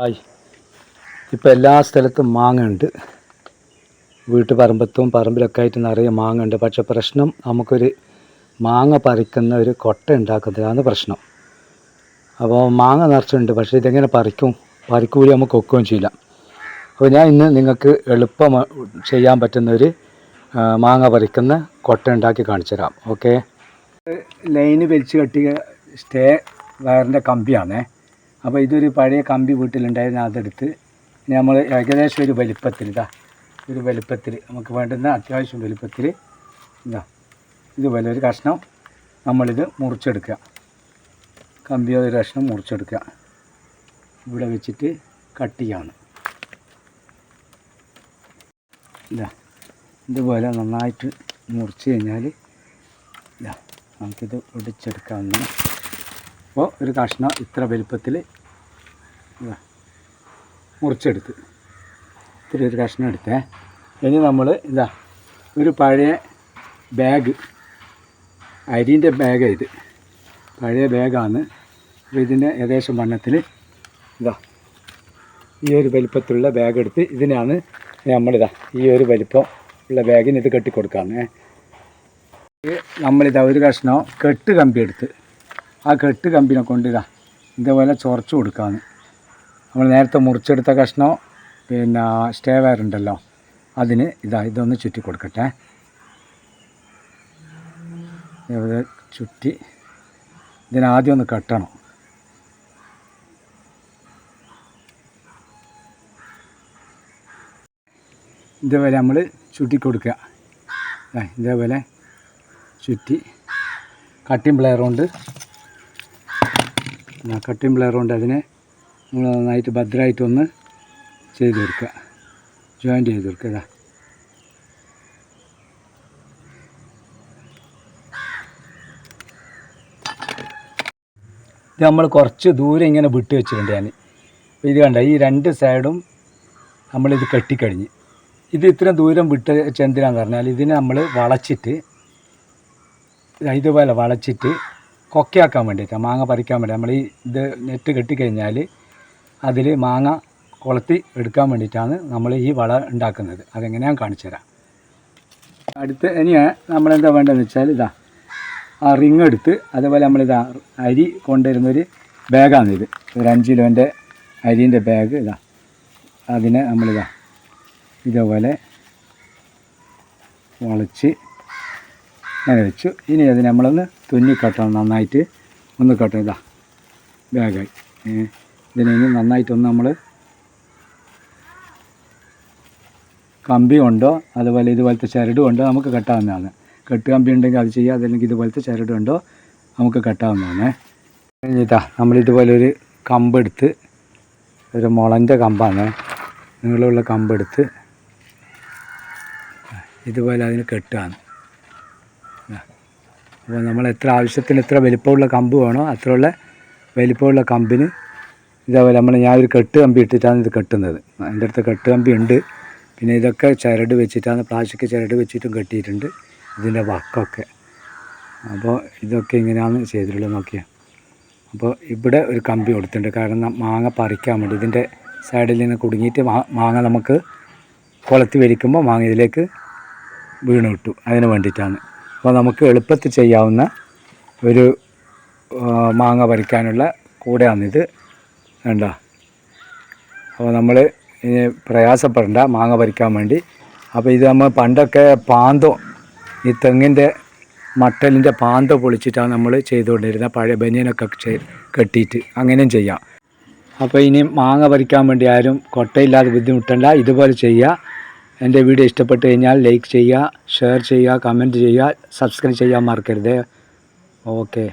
Hi. ഇപ്പോൾ എല്ലാ സ്ഥലത്തും മാങ്ങ ഉണ്ട് വീട്ടുപറമ്പത്തും പറമ്പിലൊക്കെ ആയിട്ട് നിറയെ മാങ്ങ ഉണ്ട് പക്ഷെ പ്രശ്നം നമുക്കൊരു മാങ്ങ പറിക്കുന്ന ഒരു കൊട്ട ഉണ്ടാക്കുന്നതാണ് പ്രശ്നം. അപ്പോൾ മാങ്ങ നിറച്ചുണ്ട് പക്ഷേ ഇതെങ്ങനെ പറിക്കും? പറിക്കൂലി നമുക്ക് ഒക്കുകയും ചെയ്യില്ല. അപ്പോൾ ഞാൻ ഇന്ന് നിങ്ങൾക്ക് എളുപ്പം ചെയ്യാൻ പറ്റുന്ന ഒരു മാങ്ങ പറിക്കുന്ന കൊട്ട ഉണ്ടാക്കി കാണിച്ചു തരാം. ഓക്കെ? ലൈന് വലിച്ച് കെട്ടിയ സ്റ്റേ വയറിന്റെ കമ്പിയാണേ. അപ്പോൾ ഇതൊരു പഴയ കമ്പി വീട്ടിലുണ്ടായിരുന്നു അതെടുത്ത് നമ്മൾ ഏകദേശം ഒരു വലിപ്പത്തിൽ ഇതാ ഒരു വലിപ്പത്തിൽ നമുക്ക് വേണ്ടുന്ന അത്യാവശ്യം വലിപ്പത്തിൽ ഇതാ ഇതുപോലെ ഒരു കഷ്ണം നമ്മളിത് മുറിച്ചെടുക്കുക. കമ്പിയോ ഒരു കഷ്ണം മുറിച്ചെടുക്കുക. ഇവിടെ വെച്ചിട്ട് കട്ട് ചെയ്യാണ്. ഇതാ ഇതുപോലെ നന്നായിട്ട് മുറിച്ച് കഴിഞ്ഞാൽ ഇതാ നമുക്കിത് ഒടിച്ചെടുക്കാവുന്ന അപ്പോൾ ഒരു കഷ്ണം ഇത്ര വലുപ്പത്തിൽ മുറിച്ചെടുത്ത്. ഇത്ര ഒരു കഷ്ണം എടുത്തേ. ഇനി നമ്മൾ ഇതാ ഒരു പഴയ ബാഗ് അരിന്റെ ബാഗ് ഇത്. പഴയ ബാഗാണ് അപ്പോൾ ഇതിന്റെ ഏകദേശം വണ്ണത്തിൽ ഇതാ ഈ ഒരു വലിപ്പത്തിലുള്ള ബാഗ് എടുത്ത് ഇതിനാണ് നമ്മളിതാ ഈ ഒരു വലിപ്പം ഉള്ള ബാഗിന് ഇത് കെട്ടിക്കൊടുക്കാന്ന്. നമ്മളിതാ ഒരു കഷ്ണം കെട്ട് കമ്പി എടുത്ത് ആ കെട്ട് കമ്പിനെ കൊണ്ടിതാ ഇതാ ഇതേപോലെ ചൊറച്ച് കൊടുക്കാന്ന്. നമ്മൾ നേരത്തെ മുറിച്ചെടുത്ത കഷ്ണം പിന്നെ സ്റ്റേ വയർ ഉണ്ടല്ലോ അതിന് ഇതാ ഇതൊന്ന് ചുറ്റി കൊടുക്കട്ടെ. ഇതേപോലെ ചുറ്റി ഇതിനാദ്യം ഒന്ന് കെട്ടണം. ഇതേപോലെ നമ്മൾ ചുറ്റി കൊടുക്കുക. ഇതേപോലെ ചുറ്റി കട്ടിംഗ് പ്ലെയർ കൊണ്ട് കട്ടിംഗ് പ്ലെയർ കൊണ്ട് അതിനെ നമ്മൾ നന്നായിട്ട് ഭദ്രമായിട്ടൊന്ന് ചെയ്ത് കൊടുക്കുക ജോയിന്റ് ചെയ്ത് കൊടുക്കുക ഇതാ. ഇത് നമ്മൾ കുറച്ച് ദൂരം ഇങ്ങനെ വിട്ട് വെച്ചിട്ടുണ്ട് ഞാൻ. ഇത് കണ്ട ഈ രണ്ട് സൈഡും നമ്മളിത് കെട്ടിക്കഴിഞ്ഞ്. ഇത് ഇത്രയും ദൂരം വിട്ട് വെച്ചെന്തിനാന്ന് പറഞ്ഞാൽ ഇതിനെ നമ്മൾ വളച്ചിട്ട് ഇതാ ഇതുപോലെ വളച്ചിട്ട് കൊക്കയാക്കാൻ വേണ്ടിയിട്ടാണ് മാങ്ങ പറിക്കാൻ വേണ്ടി. നമ്മൾ ഈ ഇത് നെറ്റ് കെട്ടിക്കഴിഞ്ഞാൽ അതിൽ മാങ്ങ കൊളത്തി എടുക്കാൻ വേണ്ടിയിട്ടാണ് നമ്മൾ ഈ വള ഉണ്ടാക്കുന്നത്. അതെങ്ങനെ ഞാൻ കാണിച്ചു തരാം. അടുത്ത് ഇനി നമ്മളെന്താ വേണ്ടതെന്ന് വെച്ചാൽ ഇതാ ആ റിങ് എടുത്ത് അതുപോലെ നമ്മളിതാ അരി കൊണ്ടുവരുന്നൊരു ബാഗാണ് ഇത്. ഒരു അഞ്ച് കിലോന്റെ അരിന്റെ ബാഗ് ഇതാ. അതിനെ നമ്മളിതാ ഇതേപോലെ വളച്ച് അങ്ങനെ വെച്ചു. ഇനി അത് നമ്മളൊന്ന് തുന്നി കെട്ടണം നന്നായിട്ട് ഒന്ന് കെട്ടണം. ഇതാ ബാഗായി. ഇതിനെ നന്നായിട്ടൊന്ന് നമ്മൾ കമ്പി ഉണ്ടോ അതുപോലെ ഇതുപോലത്തെ ചരട് കൊണ്ടോ നമുക്ക് കെട്ടാവുന്നതാണ്. കെട്ട് കമ്പി ഉണ്ടെങ്കിൽ അത് ചെയ്യുക അതല്ലെങ്കിൽ ഇതുപോലത്തെ ചരട് കൊണ്ടോ നമുക്ക് കെട്ടാവുന്നതാണ്. കഴിഞ്ഞിട്ടാ നമ്മളിതുപോലെ ഒരു കമ്പെടുത്ത് ഒരു മുളന്റെ കമ്പാണ്. നീളമുള്ള കമ്പെടുത്ത് ഇതുപോലെ അതിന് കെട്ടുകയാണ്. അപ്പോൾ നമ്മൾ എത്ര ആവശ്യത്തിന് എത്ര വലിപ്പമുള്ള കമ്പ് വേണോ അത്രയുള്ള വലിപ്പമുള്ള കമ്പിന് ഇതേപോലെ നമ്മൾ ഞാൻ ഒരു കെട്ട് കമ്പി ഇട്ടിട്ടാണ് ഇത് കെട്ടുന്നത്. എന്റെ അടുത്ത് കെട്ട് കമ്പി ഉണ്ട്. പിന്നെ ഇതൊക്കെ ചരട് വെച്ചിട്ടാണ് പ്ലാസ്റ്റിക് ചരട് വെച്ചിട്ടും കെട്ടിയിട്ടുണ്ട്. ഇതിന്റെ വക്കൊക്കെ അപ്പോൾ ഇതൊക്കെ ഇങ്ങനെയാണ് ചെയ്തിട്ടുള്ളത് നോക്കിയാൽ അപ്പോൾ ഇവിടെ ഒരു കമ്പി കൊടുത്തിട്ടുണ്ട്. കാരണം മാങ്ങ പറിക്കാൻ വേണ്ടി ഇതിന്റെ സൈഡിൽ നിന്ന് കുടുങ്ങിയിട്ട് മാങ്ങ നമുക്ക് കുളത്തി വലിക്കുമ്പോൾ മാങ്ങ ഇതിലേക്ക് വീണ് കിട്ടും അതിന് വേണ്ടിയിട്ടാണ്. അപ്പോൾ നമുക്ക് എളുപ്പത്തിൽ ചെയ്യാവുന്ന ഒരു മാങ്ങ പറിക്കാനുള്ള കൂടെയാണിത്. വേണ്ട അപ്പോൾ നമ്മൾ ഇനി പ്രയാസപ്പെടേണ്ട മാങ്ങ പറിക്കാൻ വേണ്ടി. അപ്പോൾ ഇത് നമ്മൾ പണ്ടൊക്കെ പാന്തോ ഈ തെങ്ങിന്റെ മട്ടലിന്റെ പാന്ത പൊളിച്ചിട്ടാണ് നമ്മൾ ചെയ്തുകൊണ്ടിരുന്നത്. പഴയ ബനിയനൊക്കെ കെട്ടിയിട്ട് അങ്ങനെയും ചെയ്യാം. അപ്പോൾ ഇനി മാങ്ങ പറിക്കാൻ വേണ്ടി ആരും കൊട്ടയില്ലാതെ ബുദ്ധിമുട്ടണ്ട. ഇതുപോലെ ചെയ്യുക. എന്റെ വീഡിയോ ഇഷ്ടപ്പെട്ട് കഴിഞ്ഞാൽ ലൈക്ക് ചെയ്യുക ഷെയർ ചെയ്യുക കമന്റ് ചെയ്യുക സബ്സ്ക്രൈബ് ചെയ്യാൻ മറക്കരുത്. ഓക്കെ.